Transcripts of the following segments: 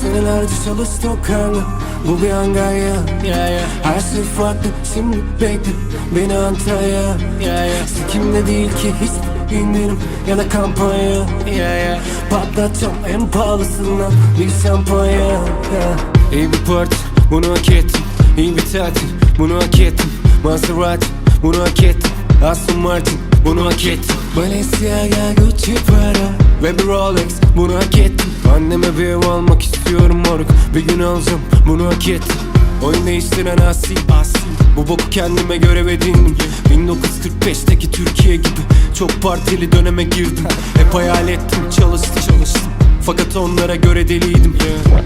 Senelerce çalıştı o karnı Bu bir Angarya Her şey farklı şimdi bekle Beni Antalya Sikimde değil ki hiç indirim ya da kampanya. Patlatacağım en pahalısından bir şampanya. İyi bir parti bunu hak ettim İyi bir tatil bunu hak ettim Maserati bunu hak ettim Aston Martin bunu hak ettim Balenciaga Gucci Prada Ve bir Rolex bunu hak ettim Anneme bir ev almak istiyorum moruk. Bir gün alacağım bunu hak ettim Oyun değiştiren asi Bu boku kendime göre edindim. 1945'teki Türkiye gibi Çok partili döneme girdim. Hep hayal ettim çalıştım çalıştım. Fakat onlara göre deliydim.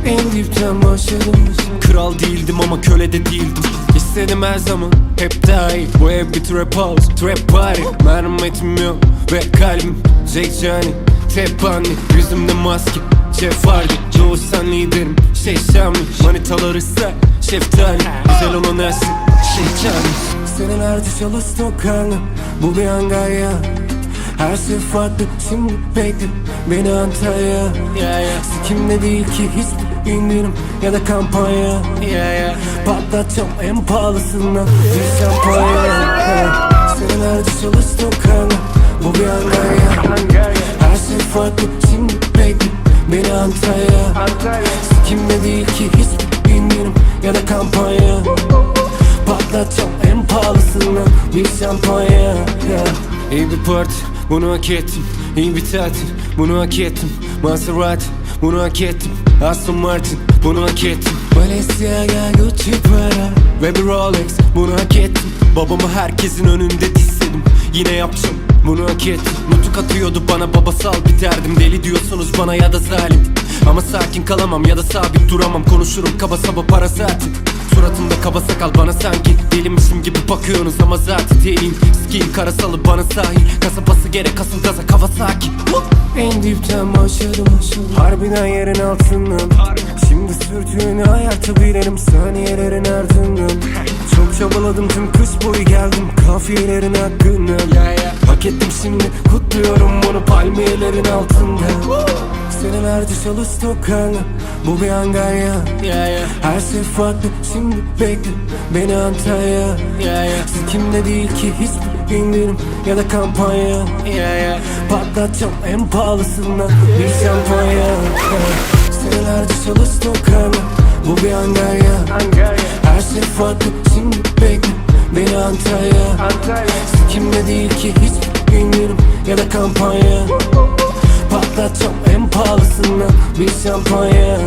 En dipten başladım. Kral değildim ama köle de değildim. İstedim her zaman hep daha iyi Bu ev bir trap house, trap party. Merhametim yok ve kalbim Jack Johnny, trap anne Yüzümde maske, Jeff Hardy Doğuştan liderim, şey Şami Manitalar ise şeftali Güzel olan her şey Şami Senelerce çalıştı o karnı Bu bir Angarya her şey farklı şimdi bekle beni Antalya Sikimde değil ki hiç indirim ya da kampanya. Patlatacağım en pahalısından bir şampanya Senelerce çalıştı o karnı bu bir Angarya Her şey farklı şimdi Antalya. Sikimde değil ki hiç indirim ya da kampanya. Patlatacağım en pahalısından bir şampanya İyi bir parti bunu hak ettim. İyi bir tatil bunu hak ettim. Maserati bunu hak ettim. Aston Martin bunu hak ettim. Balenciaga Gucci Prada. Ve bir Rolex bunu hak ettim. Babamı herkesin önünde disledim Yine yapacağım bunu hak ettim. Nutuk atıyordu bana babasal biterdim Deli diyorsunuz bana ya da zalim Ama sakin kalamam ya da sabit duramam. Konuşurum kaba saba para zaten Suratımda kaba sakal bana sanki. Delimişim gibi bakıyorsunuz ama zaten değilim Skin karasalı bana sahil. Kasapası gerek asıl gaza kafa sakin. En dipten başladım Harbiden yerin altından Şimdi sürtüğünü hayatı bilerim Saniyelerin ardından. Çok çabaladım tüm kış boyu geldim. Kafiyelerin hakkından Hak ettim şimdi kutluyorum bunu palmiyelerin altında. Senelerce çalıştı o karnı Bu bir Angarya. Her şey farklı şimdi bekle Beni Antalya Sikimde değil ki hiç indirim ya da kampanya. Patlatacağım en pahalısından bir şampanya. Senelerce çalıştı o karnı Bu bir Angarya. Her şey farklı şimdi bekle Beni Antalya Sikimde değil ki hiç indirim ya da kampanya. Patlatacağım en pahalısından bir şampanya